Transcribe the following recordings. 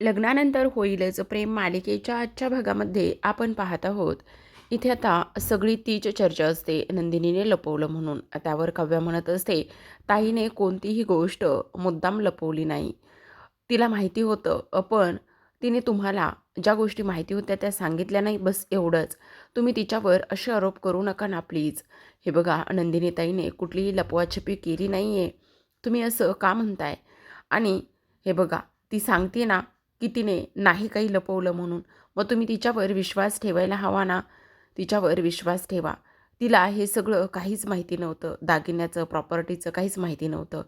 लग्नानंतर होईलच प्रेम मालिकेच्या आजच्या भागामध्ये आपण पाहत आहोत. इथे आता सगळी तीच चर्चा असते नंदिनीने लपवलं म्हणून. त्यावर काव्या म्हणत असते ताईने कोणतीही गोष्ट मुद्दाम लपवली नाही. तिला माहिती होतं पण तिने तुम्हाला ज्या गोष्टी माहिती होत्या त्या सांगितल्या नाही बस एवढंच. तुम्ही तिच्यावर असे आरोप करू नका ना प्लीज. हे बघा नंदिनी ताईने कुठलीही लपवाछपी केली नाही आहे तुम्ही असं का म्हणताय? आणि हे बघा ती सांगते ना की तिने नाही काही लपवलं म्हणून. मग तुम्ही तिच्यावर विश्वास ठेवायला हवा ना? तिच्यावर विश्वास ठेवा. तिला हे सगळं काहीच माहिती नव्हतं. दागिन्याचं प्रॉपर्टीचं काहीच माहिती नव्हतं.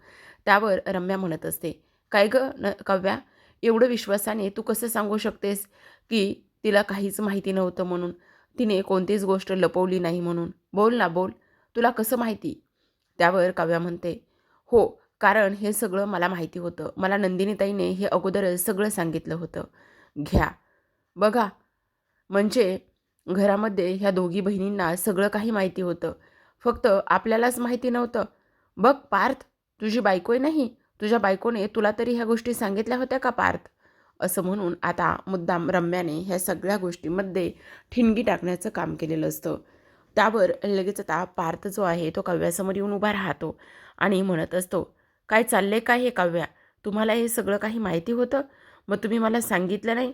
त्यावर रम्या म्हणत असते काय गं? न काव्या एवढं विश्वासाने तू कसं सांगू शकतेस की तिला काहीच माहिती नव्हतं म्हणून? तिने कोणतीच गोष्ट लपवली नाही म्हणून? बोल ना बोल. तुला कसं माहिती? त्यावर काव्या म्हणते हो कारण हे सगळं मला माहिती होतं. मला नंदिनीताईने हे अगोदरच सगळं सांगितलं होतं. घ्या. बघा. म्हणजे घरामध्ये ह्या दोघी बहिणींना सगळं काही माहिती होतं. फक्त आपल्यालाच माहिती नव्हतं. बघ पार्थ तुझी बायको आहे नाही? तुझ्या बायकोने तुला तरी ह्या गोष्टी सांगितल्या होत्या का पार्थ? असं म्हणून आता मुद्दाम रम्याने ह्या सगळ्या गोष्टींमध्ये ठिणगी टाकण्याचं काम केलेलं असतं. त्यावर लगेच आता पार्थ जो आहे तो काव्यासमोर येऊन उभा राहतो आणि म्हणत असतो काय चालले काय हे काव्या? तुम्हाला हे सगळं काही माहिती होतं? मग तुम्ही मला सांगितलं नाही?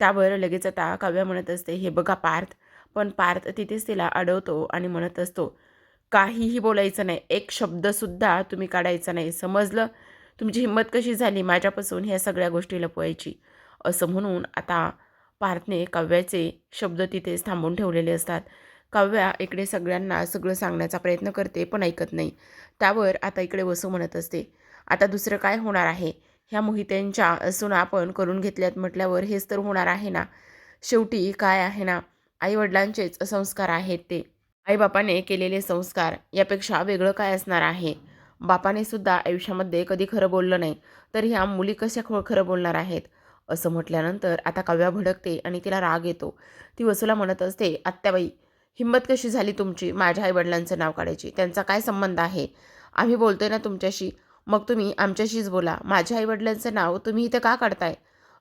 त्यावर लगेच आता काव्या म्हणत असते हे बघा पार्थ. पण पार्थ तिथेच तिला अडवतो आणि म्हणत असतो काहीही बोलायचं नाही. एक शब्दसुद्धा तुम्ही काढायचा नाही. समजलं? तुमची हिंमत कशी झाली माझ्यापासून ह्या सगळ्या गोष्टी लपवायची? असं म्हणून आता पार्थने काव्याचे शब्द तिथेच थांबून ठेवलेले असतात. काव्या इकडे सगळ्यांना सगळं सांगण्याचा प्रयत्न करते पण ऐकत नाही. त्यावर आता इकडे वसू म्हणत असते. आता दुसरं काय होणार आहे? ह्या मोहित्यांच्या असून आपण करून घेतल्यात म्हटल्यावर हेच तर होणार आहे ना? शेवटी काय आहे ना? आईवडिलांचेच संस्कार आहेत ते. आईबापाने केलेले संस्कार यापेक्षा वेगळं काय असणार आहे? बापाने सुद्धा आयुष्यामध्ये कधी खरं बोललं नाही तर ह्या मुली कशा खो खरं बोलणार आहेत? असं म्हटल्यानंतर आता काव्या भडकते आणि तिला राग येतो. ती वसूला म्हणत असते आत्याबाई हिंमत कशी झाली तुमची माझ्या आईवडिलांचं नाव काढायची? त्यांचा काय संबंध आहे? आम्ही बोलतोय ना तुमच्याशी. मग तुम्ही आमच्याशीच बोला. माझ्या आईवडिलांचं नाव तुम्ही इथं का काढताय?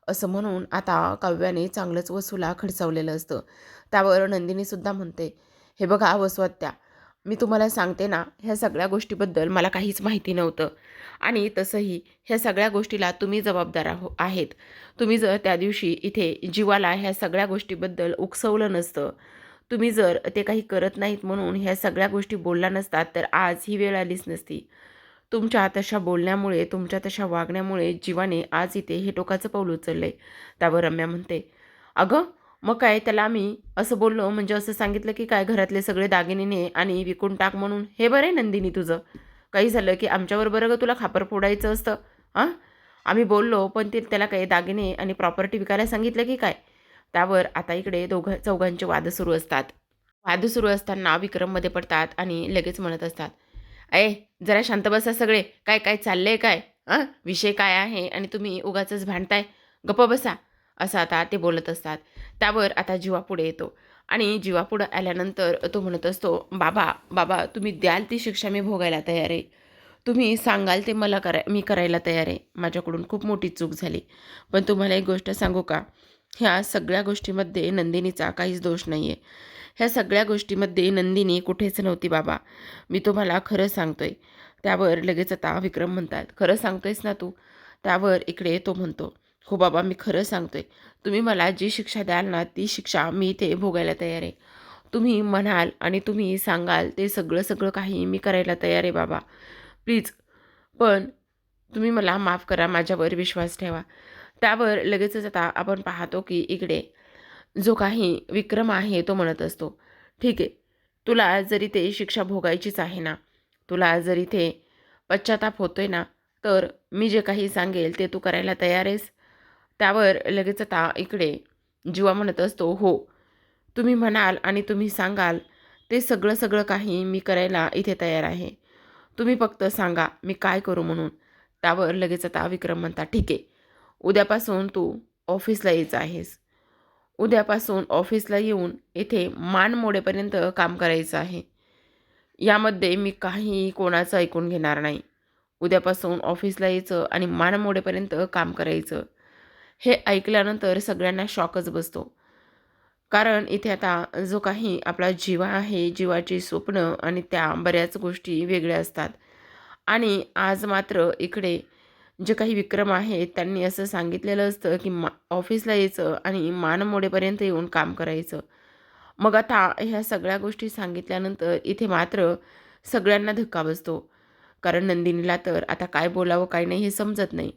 असं म्हणून आता काव्याने चांगलंच वसूला खडसावलेलं असतं. त्यावर नंदिनीसुद्धा म्हणते हे बघा वसवत्या मी तुम्हाला सांगते ना ह्या सगळ्या गोष्टीबद्दल मला काहीच माहिती नव्हतं. आणि तसंही ह्या सगळ्या गोष्टीला तुम्ही जबाबदार आहो आहेत. तुम्ही जर त्या दिवशी इथे जीवाला ह्या सगळ्या गोष्टीबद्दल उकसवलं नसतं तुम्ही जर ते काही करत नाहीत म्हणून ह्या सगळ्या गोष्टी बोलल्या नसतात तर आज ही वेळ आलीच नसती. तुमच्या तशा बोलण्यामुळे तुमच्या तशा वागण्यामुळे जीवाने आज इथे हे टोकाचं पाऊल उचललं आहे त्यावर रम्या म्हणते अगं मग काय त्याला आम्ही असं बोललो म्हणजे असं सांगितलं की काय घरातले सगळे दागिने आणि विकून टाक म्हणून? हे बरं आहे नंदिनी तुझं. काही झालं की आमच्यावर बरं गं तुला खापर फोडायचं असतं हां? आम्ही बोललो पण ते त्याला काही दागिने आणि प्रॉपर्टी विकायला सांगितलं की काय? त्यावर आता इकडे दोघं चौघांचे वाद सुरू असतात. वाद सुरू असताना विक्रममध्ये पडतात आणि लगेच म्हणत असतात अय जरा शांत बसा सगळे. काय काय चाललंय काय? हां विषय काय आहे आणि तुम्ही उगाचंच भांडताय? गप्प बसा. असं आता ते बोलत असतात. त्यावर आता जीवा पुढे येतो आणि जीवा पुढं आल्यानंतर तो म्हणत असतो बाबा बाबा तुम्ही द्याल ती शिक्षा मी भोगायला तयार आहे. तुम्ही सांगाल ते मला कराय मी करायला तयार आहे. माझ्याकडून खूप मोठी चूक झाली. पण तुम्हाला एक गोष्ट सांगू का? ह्या सगळ्या गोष्टीमध्ये नंदिनीचा काहीच दोष नाही आहे ह्या सगळ्या गोष्टीमध्ये नंदिनी कुठेच नव्हती बाबा. मी तुम्हाला खरं सांगतोय. त्यावर लगेच आता विक्रम म्हणतात खरं सांगतोयस ना तू? त्यावर इकडे तो म्हणतो हो बाबा मी खरं सांगतोय. तुम्ही मला जी शिक्षा द्याल ना ती शिक्षा मी इथे भोगायला तयार आहे. तुम्ही म्हणाल आणि तुम्ही सांगाल ते सगळं सगळं काही मी करायला तयार आहे बाबा. प्लीज पण तुम्ही मला माफ करा माझ्यावर विश्वास ठेवा. त्यावर लगेचच आता आपण पाहतो की इकडे जो काही विक्रम आहे तो म्हणत असतो ठीक आहे तुला जरी ते शिक्षा भोगायचीच आहे ना तुला जरी ते पश्चाताप होतोय ना तर मी जे काही सांगेल ते तू करायला तयार आहेस. त्यावर लगेच आता इकडे जीवा म्हणत असतो हो तुम्ही म्हणाल आणि तुम्ही सांगाल ते सगळं सगळं काही मी करायला इथे तयार आहे. तुम्ही फक्त सांगा मी काय करू म्हणून. त्यावर लगेच आता विक्रम म्हणता ठीक आहे उद्यापासून तू ऑफिसला यायचं आहेस उद्यापासून ऑफिसला येऊन इथे मान मोडेपर्यंत काम करायचं आहे. यामध्ये मी काही कोणाचं ऐकून घेणार नाही. उद्यापासून ऑफिसला यायचं आणि मान मोडेपर्यंत काम करायचं. हे ऐकल्यानंतर सगळ्यांना शॉकच बसतो. कारण इथे आता जो काही आपला जीवा आहे जीवाची स्वप्न आणि त्या बऱ्याच गोष्टी वेगळ्या असतात. आणि आज मात्र इकडे जे काही विक्रम आहेत त्यांनी असं सांगितलेलं असतं की मा ऑफिसला यायचं आणि मान मोडेपर्यंत येऊन काम करायचं. मग आता ह्या सगळ्या गोष्टी सांगितल्यानंतर इथे मात्र सगळ्यांना धक्का बसतो. कारण नंदिनीला तर आता काय बोलावं काय नाही हे समजत नाही.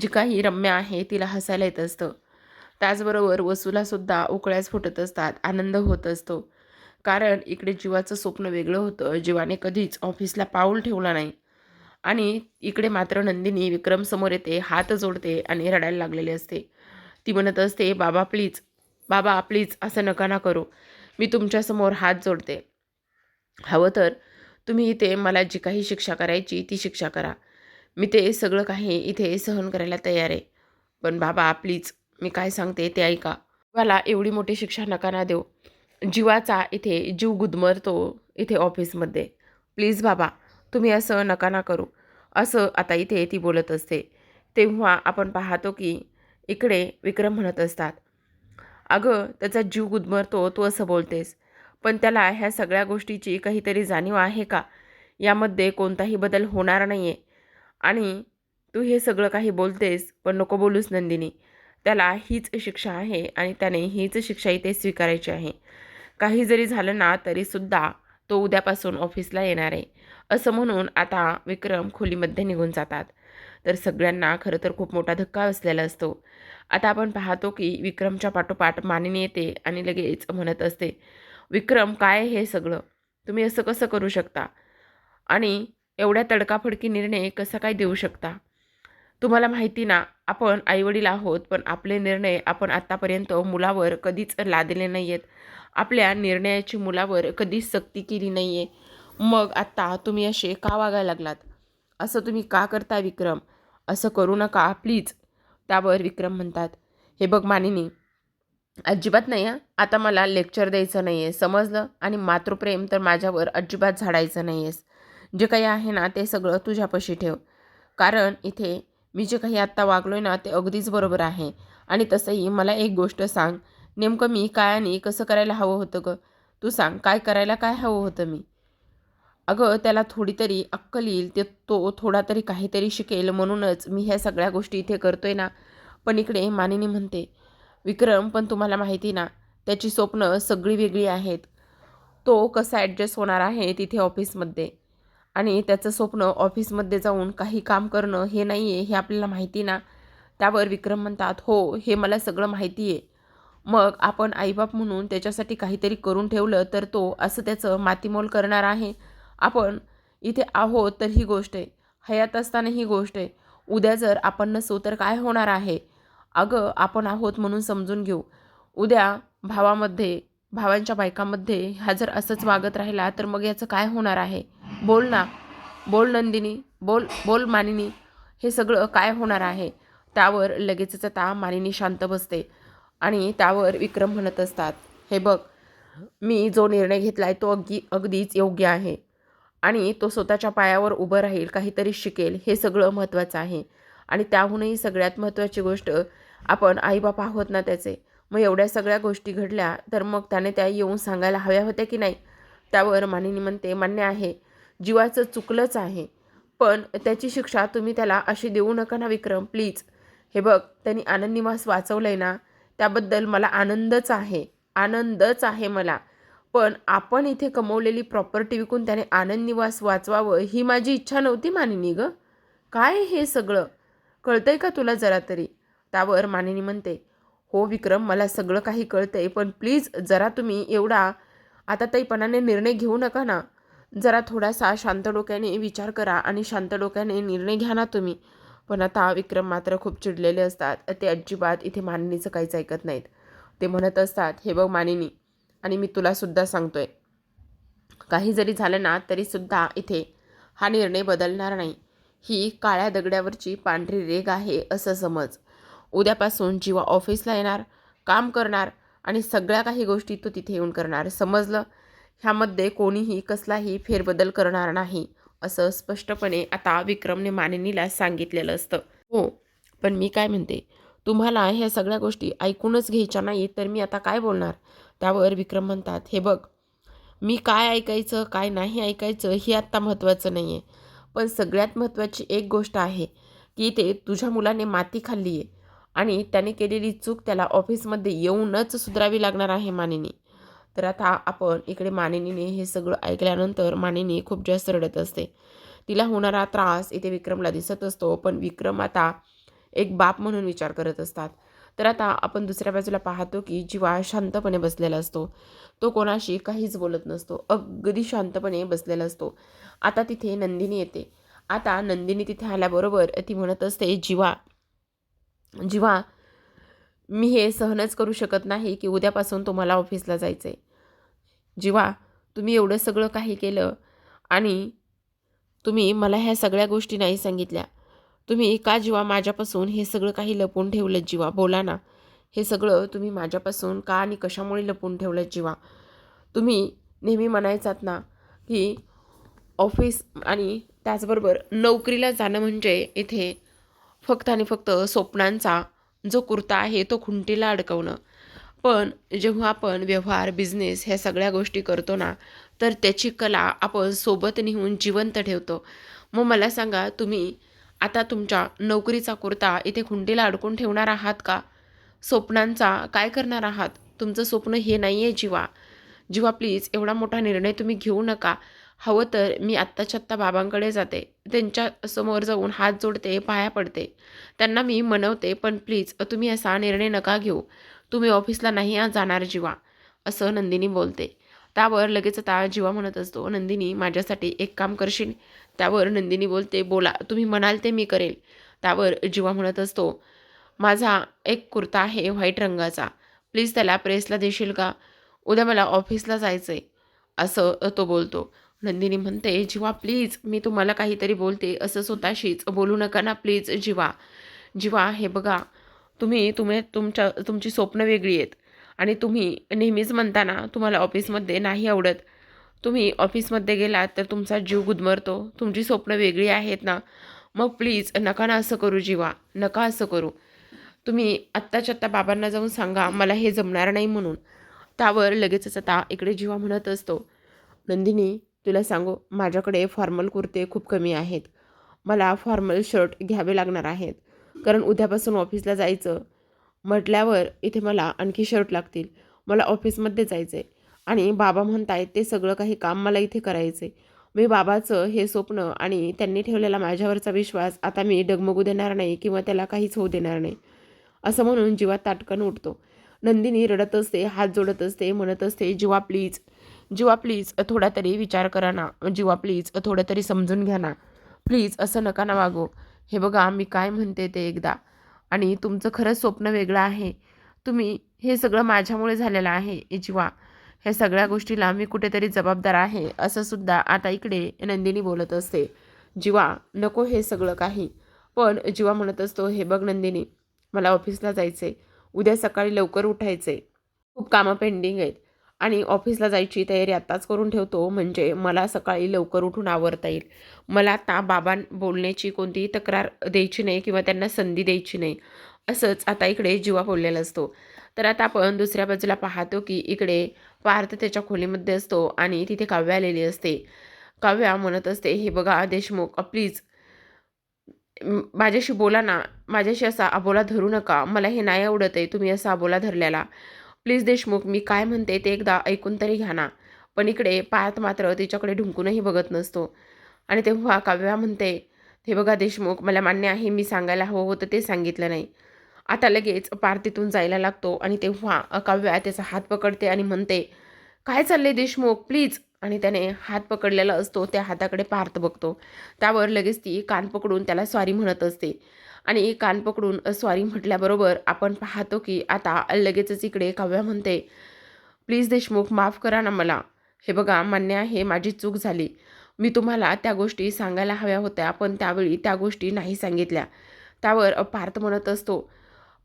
जी काही रम्या आहे तिला हसायला येत असतं. त्याचबरोबर वसूलासुद्धा उकळ्याच फुटत असतात आनंद होत असतो. कारण इकडे जीवाचं स्वप्न वेगळं होतं जीवाने कधीच ऑफिसला पाऊल ठेवला नाही. आणि इकडे मात्र नंदिनी विक्रमसमोर येते हात जोडते आणि रडायला लागलेली असते. ती म्हणत असते बाबा प्लीज बाबा प्लीज असं नका ना करू. मी तुमच्यासमोर हात जोडते. हवं तर तुम्ही इथे मला जी काही शिक्षा करायची ती शिक्षा करा. मी ते सगळं काही इथे सहन करायला तयार आहे. पण बाबा प्लीज मी काय सांगते ते ऐका. मला एवढी मोठी शिक्षा नका ना देऊ. जीवाचा इथे जीव गुदमरतो इथे ऑफिसमध्ये प्लीज बाबा तुम्ही असं नका ना करू. असं आता इथे ती बोलत असते. तेव्हा आपण पाहतो की इकडे विक्रम म्हणत असतात. अगं त्याचा जीव गुदमरतो तू असं बोलतेस. पण त्याला ह्या सगळ्या गोष्टीची काहीतरी जाणीव आहे का? यामध्ये कोणताही बदल होणार नाही आहे आणि तू हे सगळं काही बोलतेस पण नको बोलूस नंदिनी. त्याला हीच शिक्षा आहे आणि त्याने हीच शिक्षा इथे स्वीकारायची आहे. काही जरी झालं ना तरीसुद्धा तो उद्यापासून ऑफिसला येणार आहे. असं म्हणून आता विक्रम खोलीमध्ये निघून जातात. तर सगळ्यांना खरं तर खूप मोठा धक्का बसलेला असतो. आता आपण पाहतो की विक्रमच्या पाठोपाठ मानिनी येते आणि लगेच म्हणत असते विक्रम काय हे सगळं? तुम्ही असं कसं करू शकता? आणि एवढ्या तडकाफडकी निर्णय कसा काय देऊ शकता? तुम्हाला माहिती ना आपण आईवडील आहोत पण आपले निर्णय आपण आत्तापर्यंत मुलावर कधीच लादले नाही आहेत आपल्या निर्णयाची मुलावर कधीच सक्ती केली नाही आहे मग आत्ता तुम्ही असे का वागायला लागलात? असं तुम्ही का करता विक्रम? असं करू नका प्लीज. त्यावर विक्रम म्हणतात. हे बघ मानिनी अजिबात नाही हां. आता मला लेक्चर द्यायचं नाही आहे समजलं? आणि मातृप्रेम तर माझ्यावर अजिबात झाडायचं नाही आहेस जे काही आहे ना ते सगळं तुझ्यापाशी ठेव. कारण इथे मी जे काही आत्ता वागलो आहे ना ते अगदीच बरोबर आहे. आणि तसंही मला एक गोष्ट सांग. नेमकं मी काय आणि कसं करायला हवं होतं ग? तू सांग काय करायला काय हवं होतं मी? अगं त्याला थोडी तरी अक्कल येईल ते तो थोडा तरी काहीतरी शिकेल म्हणूनच मी ह्या सगळ्या गोष्टी इथे करतोय ना. पण इकडे मानिनी म्हणते विक्रम पण तुम्हाला माहिती ना त्याची स्वप्न सगळी वेगळी आहेत. तो कसा ॲडजस्ट होणार आहे तिथे ऑफिसमध्ये आणि त्याचं स्वप्न ऑफिसमध्ये जाऊन काही काम करणं हे नाही आहे हे आपल्याला माहिती ना. त्यावर विक्रम म्हणतात हो हे मला सगळं माहिती आहे मग आपण आईबाप म्हणून त्याच्यासाठी काहीतरी करून ठेवलं तर तो असं त्याचं मातीमोल करणार आहे. आपण इथे आहोत तर ही गोष्ट आहे. हयात असताना ही गोष्ट आहे. उद्या जर आपण नसू तर काय होणार आहे? अगं आपण आहोत म्हणून समजून घेऊ. उद्या भावामध्ये भावांच्या बायकामध्ये हा जर असंच वागत राहिला तर मग याचं काय होणार आहे? बोल ना. बोल नंदिनी. बोल बोल मानिनी. हे सगळं काय होणार आहे? त्यावर लगेचच आता मानिनी शांत बसते आणि त्यावर विक्रम म्हणत असतात. हे बघ मी जो निर्णय घेतला आहे तो अगदी अगदीच योग्य आहे. आणि तो स्वतःच्या पायावर उभं राहील काहीतरी शिकेल हे सगळं महत्त्वाचं आहे. आणि त्याहूनही सगळ्यात महत्त्वाची गोष्ट आपण आईबाप आहोत ना त्याचे. मग एवढ्या सगळ्या गोष्टी घडल्या तर मग त्याने त्या येऊन सांगायला हव्या होत्या की नाही? त्यावर मानिनी म्हणते मान्य आहे. जीवाचं चुकलंच आहे. पण त्याची शिक्षा तुम्ही त्याला अशी देऊ नका ना विक्रम प्लीज. हे बघ त्यांनी आनंद निवास वाचवलं आहे ना त्याबद्दल मला आनंदच आहे. आनंदच आहे मला. पण आपण इथे कमवलेली प्रॉपर्टी विकून त्याने आनंद निवास वाचवावं ही माझी इच्छा नव्हती मानिनी गं. काय हे सगळं? कळतंय का तुला जरा तरी? त्यावर मानिनी म्हणते हो विक्रम मला सगळं काही कळतंय पण प्लीज जरा तुम्ही एवढा आता ताईपणाने निर्णय घेऊ नका ना. जरा थोडासा शांत डोक्याने विचार करा आणि शांत डोक्याने निर्णय घ्या ना तुम्ही. पण आता विक्रम मात्र खूप चिडलेले असतात. ते अजिबात इथे मानिनीचं काहीच ऐकत नाहीत. ते म्हणत असतात हे बघ मानिनी आणि मी तुलासुद्धा सांगतोय. काही जरी झालं ना तरीसुद्धा इथे हा निर्णय बदलणार नाही. ही काळ्या दगड्यावरची पांढरी रेग आहे असं समज. उद्यापासून जीवा ऑफिसला येणार काम करणार आणि सगळ्या काही गोष्टी तो तिथे येऊन करणार. समजलं? ह्यामध्ये कोणीही कसलाही फेरबदल करणार नाही असं स्पष्टपणे आता विक्रमने मानिनीला सांगितलेलं असतं. हो पण मी काय म्हणते? तुम्हाला ह्या सगळ्या गोष्टी ऐकूनच घ्यायच्या नाही तर मी आता काय बोलणार? त्यावर विक्रम म्हणतात हे बघ मी काय ऐकायचं काय नाही ऐकायचं हे आत्ता महत्त्वाचं नाही आहे पण सगळ्यात महत्त्वाची एक गोष्ट आहे की ते तुझ्या मुलाने माती खाल्ली आहे आणि त्याने केलेली चूक त्याला ऑफिसमध्ये येऊनच सुधारावी लागणार आहे मानिनी. तर आता आपण इकडे मानिनीने हे सगळं ऐकल्यानंतर मानिनी खूप जास्त रडत असते. तिला होणारा त्रास इथे विक्रमला दिसत असतो पण विक्रम आता एक बाप म्हणून विचार करत असतात. तर आता आपण दुसऱ्या बाजूला पाहतो की जीवा शांतपणे बसलेला असतो. तो कोणाशी काहीच बोलत नसतो. अगदी शांतपणे बसलेला असतो. आता तिथे नंदिनी येते. आता नंदिनी तिथे आल्याबरोबर ती म्हणत असते जीवा जीवा मी हे सहनच करू शकत नाही की उद्यापासून तुम्हाला ऑफिसला जायचं आहे जीवा तुम्ही एवढं सगळं काही केलं आणि तुम्ही मला ह्या सगळ्या गोष्टी नाही सांगितल्या. तुम्ही एका जीवा माझ्यापासून हे सगळं काही लपवून ठेवलं जीवा. बोला ना. हे सगळं तुम्ही माझ्यापासून का आणि कशामुळे लपून ठेवलं जीवा? तुम्ही नेहमी म्हणायचात ना की ऑफिस आणि त्याचबरोबर नोकरीला जाणं म्हणजे इथे फक्त आणि फक्त स्वप्नांचा जो कुर्ता आहे तो खुंटीला अडकवणं. पण जेव्हा आपण व्यवहार बिझनेस ह्या सगळ्या गोष्टी करतो ना तर त्याची कला आपण सोबत नेऊन जिवंत ठेवतो. मग मला सांगा तुम्ही आता तुमच्या नोकरीचा कुर्ता इथे खुंटीला अडकून ठेवणार आहात का? स्वप्नांचा काय करणार आहात? तुमचं स्वप्न हे नाही आहे जीवा. जीवा प्लीज एवढा मोठा निर्णय तुम्ही घेऊ नका. हवं तर मी आत्ताच्या आत्ता बाबांकडे जाते. त्यांच्यासमोर जाऊन हात जोडते पाया पडते. त्यांना मी मनवते पण प्लीज तुम्ही असा निर्णय नका घेऊ. तुम्ही ऑफिसला नाही जाणार जीवा असं नंदिनी बोलते. त्यावर लगेच आता जीवा म्हणत असतो नंदिनी माझ्यासाठी एक काम करशील? त्यावर नंदिनी बोलते बोला तुम्ही म्हणाल ते मी करेल. त्यावर जीवा म्हणत असतो माझा एक कुर्ता आहे व्हाईट रंगाचा प्लीज त्याला प्रेसला देशील का? उद्या मला ऑफिसला जायचं आहे असं तो बोलतो. नंदिनी म्हणते जीवा प्लीज मी तुम्हाला काहीतरी बोलते असं स्वतःशीच बोलू नका ना प्लीज जीवा. जीवा हे बघा तुम्ही तुम्ही तुमच्या तुमची स्वप्न वेगळी आहेत आणि तुम्ही नेहमीच म्हणताना तुम्हाला ऑफिसमध्ये नाही आवडत तुम्ही ऑफिसमध्ये गेलात तर तुमचा जीव गुदमरतो. तुमची स्वप्न वेगळी आहेत ना. मग प्लीज नका ना असं करू जीवा. नका असं करू. तुम्ही आत्ताच्या आत्ता बाबांना जाऊन सांगा मला हे जमणार नाही म्हणून. त्यावर लगेचच आता इकडे जीवा म्हणत असतो. नंदिनी तुला सांगू माझ्याकडे फॉर्मल कुर्ते खूप कमी आहेत. मला फॉर्मल शर्ट घ्यावे लागणार आहेत. कारण उद्यापासून ऑफिसला जायचं. म्हटल्यावर इथे मला आणखी शर्ट लागतील. मला ऑफिसमध्ये जायचं आहे आणि बाबा म्हणतायत ते सगळं काही काम मला इथे करायचं आहे मी बाबाचं हे स्वप्न आणि त्यांनी ठेवलेला माझ्यावरचा विश्वास आता मी डगमगू देणार नाही किंवा त्याला काहीच होऊ देणार नाही. असं म्हणून जीवा ताटकन उठतो. नंदिनी रडत असते हात जोडत असते म्हणत असते जीवा प्लीज. जीवा प्लीज थोडा तरी विचार करा ना. जीवा प्लीज थोडं तरी समजून घ्या ना. प्लीज असं नका ना वागो. हे बघा मी काय म्हणते ते एकदा. आणि तुमचं खरंच स्वप्न वेगळं आहे. तुम्ही हे सगळं माझ्यामुळे झालेलं आहे जीवा. ह्या सगळ्या गोष्टीला मी कुठेतरी जबाबदार आहे असं सुद्धा आता इकडे नंदिनी बोलत असते. जीवा नको हे सगळं काही. पण जीवा म्हणत असतो हे बघ नंदिनी मला ऑफिसला जायचं आहे उद्या सकाळी लवकर उठायचं आहे खूप कामं पेंडिंग आहेत. आणि ऑफिसला जायची तयारी आत्ताच करून ठेवतो म्हणजे मला सकाळी लवकर उठून आवरता येईल. मला आता बाबां बोलण्याची कोणतीही तक्रार द्यायची नाही किंवा त्यांना संधी द्यायची नाही असंच आता इकडे जीवा बोललेला असतो. तर आता आपण दुसऱ्या बाजूला पाहतो की इकडे पार्थ त्याच्या खोलीमध्ये असतो आणि तिथे काव्या आलेली असते. काव्या म्हणत असते हे बघा देशमुख प्लीज माझ्याशी बोला ना. माझ्याशी असा अबोला धरू नका. मला हे नाही आवडत आहे तुम्ही असा अबोला धरलेला. प्लीज देशमुख मी काय म्हणते ते एकदा ऐकून तरी घ्या ना. पण इकडे पायात मात्र तिच्याकडे ढुंकूनही बघत नसतो. आणि तेव्हा काव्या म्हणते हे बघा देशमुख मला मान्य आहे मी सांगायला हवं होतं ते सांगितलं नाही. आता लगेच पारतीतून जायला लागतो आणि तेव्हा काव्या त्याचा हात पकडते आणि म्हणते काय चालले देशमुख? प्लीज आणि त्याने हात पकडलेला असतो त्या हाताकडे पार्थ बघतो. त्यावर लगेच ती कान पकडून त्याला स्वारी म्हणत असते. आणि कान पकडून स्वारी म्हटल्याबरोबर आपण पाहतो की आता लगेचच इकडे काव्या म्हणते प्लीज देशमुख माफ करा ना मला. हे बघा मान्य आहे माझी चूक झाली. मी तुम्हाला त्या गोष्टी सांगायला हव्या होत्या पण त्यावेळी त्या गोष्टी नाही सांगितल्या. त्यावर पार्थ म्हणत असतो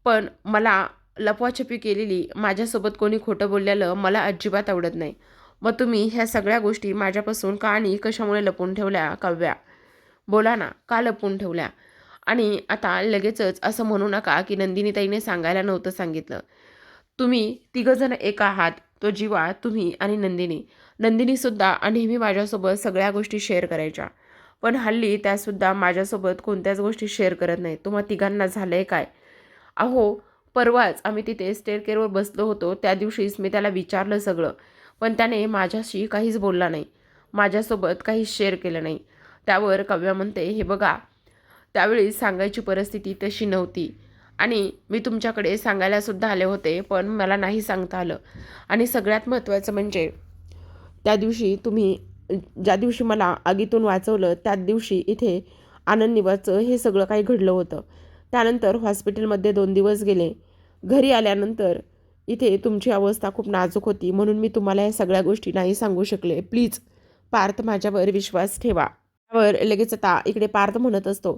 पण मला लपवाछपी केलेली माझ्यासोबत कोणी खोटं बोललेलं मला अजिबात आवडत नाही. मग तुम्ही ह्या सगळ्या गोष्टी माझ्यापासून का आणि कशामुळे लपून ठेवल्या काव्या? बोला ना का लपून ठेवल्या? आणि आता लगेचच असं म्हणू नका की नंदिनीताईने सांगायला नव्हतं सांगितलं. तुम्ही तिघंजण एक आहात तो जीवा तुम्ही आणि नंदिनी. नंदिनीसुद्धा नेहमी माझ्यासोबत सगळ्या गोष्टी शेअर करायच्या. पण हल्ली त्यासुद्धा माझ्यासोबत कोणत्याच गोष्टी शेअर करत नाही. तुम्हा तिघांना झालं आहे काय? अहो परवाच आम्ही तिथे स्टेअर केअरवर बसलो होतो. त्या दिवशीच मी त्याला विचारलं सगळं. पण त्याने माझ्याशी काहीच बोलला नाही. माझ्यासोबत काहीच शेअर केलं नाही. त्यावर कव्या म्हणते हे बघा त्यावेळी सांगायची परिस्थिती तशी नव्हती. आणि मी तुमच्याकडे सांगायलासुद्धा आले होते पण मला नाही सांगता आलं. आणि सगळ्यात महत्त्वाचं म्हणजे त्या दिवशी तुम्ही ज्या दिवशी मला आगीतून वाचवलं त्याच दिवशी इथे आनंद निवाचं हे सगळं काही घडलं होतं. त्यानंतर हॉस्पिटलमध्ये दोन दिवस गेले. घरी आल्यानंतर इथे तुमची अवस्था खूप नाजूक होती म्हणून मी तुम्हाला या सगळ्या गोष्टी नाही सांगू शकले. प्लीज पार्थ माझ्यावर विश्वास ठेवा. त्यावर लगेच आता इकडे पार्थ म्हणत असतो.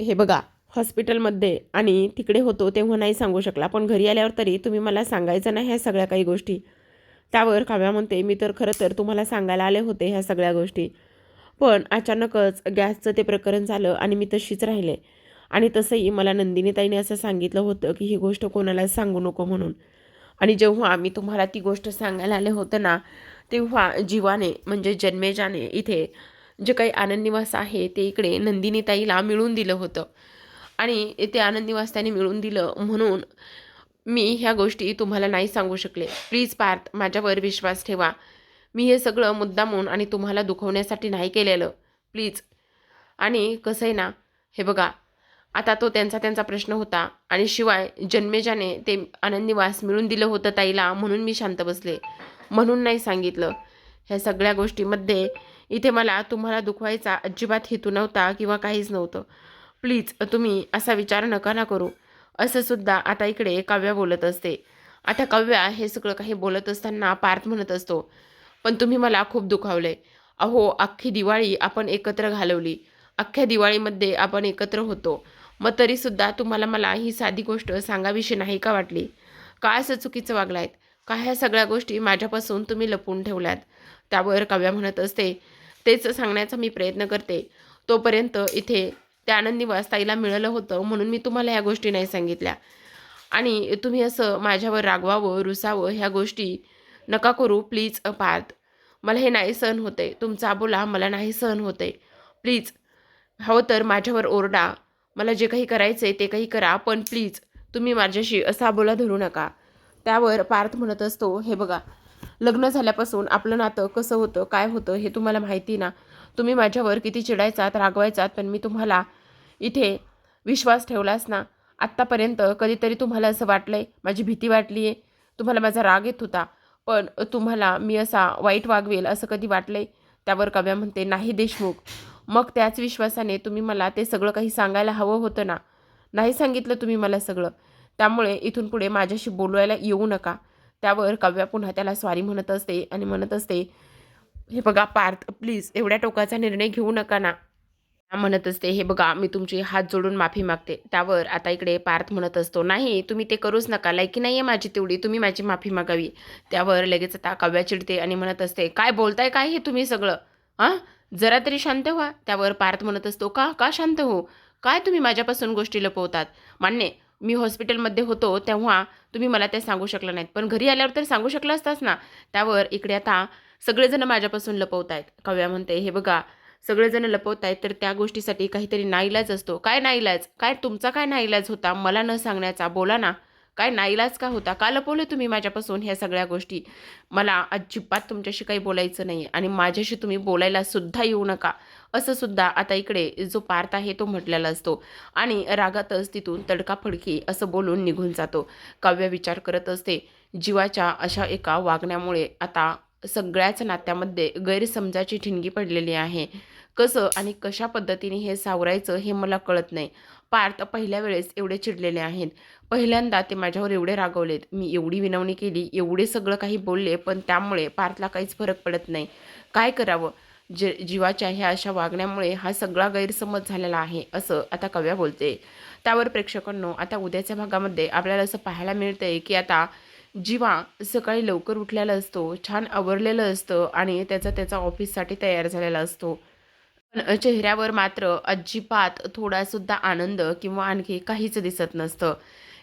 हे बघा हॉस्पिटलमध्ये आणि तिकडे होतो तेव्हा नाही सांगू शकला पण घरी आल्यावर तरी तुम्ही मला सांगायचं नाही ह्या सगळ्या काही गोष्टी. त्यावर काव्या म्हणते मी तर खरं तर तुम्हाला सांगायला आले होते ह्या सगळ्या गोष्टी. पण अचानकच गॅसचं ते प्रकरण झालं आणि मी तशीच राहिले. आणि तसंही मला नंदिनीताईने असं सांगितलं होतं की ही गोष्ट कोणाला सांगू नको म्हणून. आणि जेव्हा मी तुम्हाला ती गोष्ट सांगायला आले होतं ना तेव्हा जीवाने म्हणजे जन्मेजाने इथे जे काही आनंदनिवास आहे ते इकडे नंदिनीताईला मिळून दिलं होतं. आणि ते आनंदनिवास त्याने मिळून दिलं म्हणून मी ह्या गोष्टी तुम्हाला नाही सांगू शकले. प्लीज पार्थ माझ्यावर विश्वास ठेवा. मी हे सगळं मुद्दामून आणि तुम्हाला दुखवण्यासाठी नाही केलेलं. प्लीज. आणि कसं आहे ना हे बघा आता तो त्यांचा त्यांचा प्रश्न होता. आणि शिवाय जन्मेजाने ते आनंदीवास मिळून दिलं होतं ताईला म्हणून मी शांत बसले. म्हणून नाही सांगितलं. ह्या सगळ्या गोष्टीमध्ये इथे मला तुम्हाला दुखवायचा अजिबात हेतू नव्हता किंवा काहीच नव्हतं. प्लीज तुम्ही असा विचार नका ना करू. असं सुद्धा आता इकडे काव्या बोलत असते. आता काव्या हे सगळं काही बोलत असताना पार्थ म्हणत असतो पण तुम्ही मला खूप दुखावले. अहो अख्खी दिवाळी आपण एकत्र घालवली. अख्ख्या दिवाळीमध्ये आपण एकत्र होतो. मग तरीसुद्धा तुम्हाला मला ही साधी गोष्ट सांगावीशी नाही का वाटली? काय असं चुकीचं वागलायत? का ह्या सगळ्या गोष्टी माझ्यापासून तुम्ही लपवून ठेवल्यात? त्यावर काव्या म्हणत असते. तेच सांगण्याचा मी प्रयत्न करते. तोपर्यंत इथे त्या आनंदी वाचताईला मिळालं होतं म्हणून मी तुम्हाला ह्या गोष्टी नाही सांगितल्या. आणि तुम्ही असं माझ्यावर रागवावं रुसावं ह्या गोष्टी नका करू प्लीज पार्थ. मला हे नाही सहन होते. तुमचा बोला मला नाही सहन होते. प्लीज हवं तर माझ्यावर ओरडा. मला जे काही करायचं आहे ते काही करा पण प्लीज तुम्ही माझ्याशी असा बोला धरू नका. त्यावर पार्थ म्हणत असतो हे बघा लग्न झाल्यापासून आपलं नातं कसं होतं काय होतं हे तुम्हाला माहिती ना? तुम्ही माझ्यावर किती चिडायचात रागवायचात पण मी तुम्हाला इथे विश्वास ठेवलास ना. आत्तापर्यंत कधीतरी तुम्हाला असं वाटलं आहे माझी भीती वाटली आहे तुम्हाला माझा राग येत होता पण तुम्हाला मी असा वाईट वागवेल असं कधी वाटलं आहे त्यावर कव्या म्हणते नाही देशमुख मग त्याच विश्वासाने तुम्ही मला ते सगळं काही सांगायला हवं होतं ना? नाही सांगितलं तुम्ही मला सगळं. त्यामुळे इथून पुढे माझ्याशी बोलवायला येऊ नका. त्यावर काव्या पुन्हा त्याला स्वारी म्हणत असते आणि म्हणत असते हे बघा पार्थ प्लीज एवढ्या टोकाचा निर्णय घेऊ नका ना. म्हणत असते हे बघा मी तुमची हात जोडून माफी मागते. त्यावर आता इकडे पार्थ म्हणत असतो नाही तुम्ही ते करूच नका. लायकी नाही आहे माझी तेवढी. तुम्ही माझी माफी मागावी. त्यावर लगेच आता काव्या चिडते आणि म्हणत असते काय बोलताय? काय हे तुम्ही सगळं? हां? जरा तरी शांत व्हा. त्यावर पार्थ म्हणत असतो का? का शांत हो? काय तुम्ही माझ्यापासून गोष्टी लपवतात? मान्य मी हॉस्पिटलमध्ये होतो तेव्हा तुम्ही मला ते सांगू शकलं नाहीत. पण घरी आल्यावर तर सांगू शकलं असताच ना? त्यावर इकडे आता सगळेजण माझ्यापासून लपवत आहेत. कव्या म्हणते हे बघा सगळेजण लपवत आहेत तर त्या गोष्टीसाठी काहीतरी नाईलाज असतो. काय नाईलाज? काय? तुमचा काय नाईलाज होता? मला न सांगण्याचा? बोला ना. काय नाईलाज का होता? का लपवले तुम्ही माझ्यापासून ह्या सगळ्या गोष्टी? मला अजिबात तुमच्याशी काही बोलायचं नाही आणि माझ्याशी तुम्ही बोलायला सुद्धा येऊ नका. असं सुद्धा आता इकडे जो पार्थ आहे तो म्हटलेला असतो. आणि रागातच तिथून तडकाफडकी असं बोलून निघून जातो. काव्य विचार करत असते जीवाच्या अशा एका वागण्यामुळे आता सगळ्याच नात्यामध्ये गैरसमजाची ठिणगी पडलेली आहे. कसं आणि कशा पद्धतीने हे सावरायचं हे मला कळत नाही. पार्थ पहिल्या वेळेस एवढे चिडलेले आहेत. पहिल्यांदा ते माझ्यावर एवढे रागवलेत. मी एवढी विनवणी केली एवढे सगळं काही बोलले पण त्यामुळे पार्थला काहीच फरक पडत नाही. काय करावं? जे जीवाच्या ह्या अशा वागण्यामुळे हा सगळा गैरसमज झालेला आहे असं आता कव्या बोलते. त्यावर प्रेक्षकांनो आता उद्याच्या भागामध्ये आपल्याला असं पाहायला मिळतंय की आता जीवा सकाळी लवकर उठलेला असतो छान आवरलेलं असतं आणि त्याचा त्याचा ऑफिससाठी तयार झालेला असतो. पण चेहऱ्यावर मात्र अजिबात थोडासुद्धा आनंद किंवा आणखी काहीच दिसत नसतं.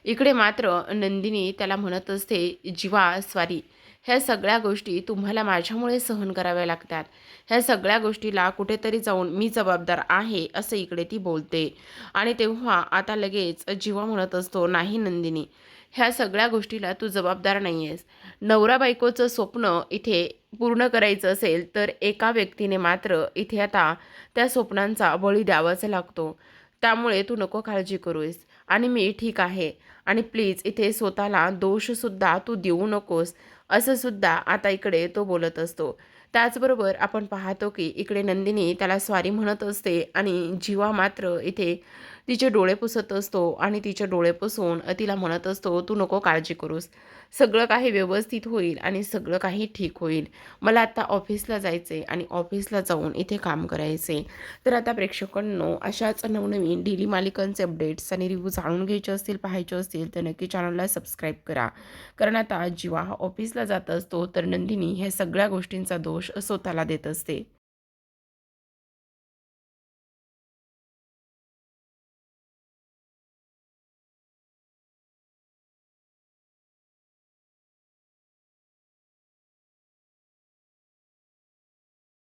इकडे मात्र नंदिनी त्याला म्हणत असते जीवा स्वारी ह्या सगळ्या गोष्टी तुम्हाला माझ्यामुळे सहन कराव्या लागतात. ह्या सगळ्या गोष्टीला कुठेतरी जाऊन मी जबाबदार आहे असं इकडे ती बोलते. आणि तेव्हा आता लगेच जीवा म्हणत असतो नाही नंदिनी ह्या सगळ्या गोष्टीला तू जबाबदार नाही आहेस नवरा बायकोचं स्वप्न इथे पूर्ण करायचं असेल तर एका व्यक्तीने मात्र इथे आता त्या स्वप्नांचा बळी द्यावाच लागतो. त्यामुळे तू नको काळजी करूस. आणि मी ठीक आहे. आणि प्लीज इथे स्वतःला दोषसुद्धा तू देऊ नकोस असं सुद्धा आता इकडे तो बोलत असतो. त्याचबरोबर आपण पाहतो की इकडे नंदिनी त्याला स्वारी म्हणत असते आणि जीवा मात्र इथे तिचे डोळे पुसत असतो आणि तिचे डोळे पुसून तिला म्हणत असतो तू नको काळजी करूस. सगळं काही व्यवस्थित होईल आणि सगळं काही ठीक होईल. मला आता ऑफिसला जायचे आणि ऑफिसला जाऊन इथे काम करायचे तर आता प्रेक्षकांनो अशाच नवनवीन डेली मालिकांचे अपडेट्स आणि रिव्ह्यू जाणून घ्यायचे असतील पाहायचे असतील तर नक्की चॅनलला सबस्क्राईब करा. कारण आता जीवा हा ऑफिसला जात असतो तर नंदिनी ह्या सगळ्या गोष्टींचा दोष स्वतःला देत असते.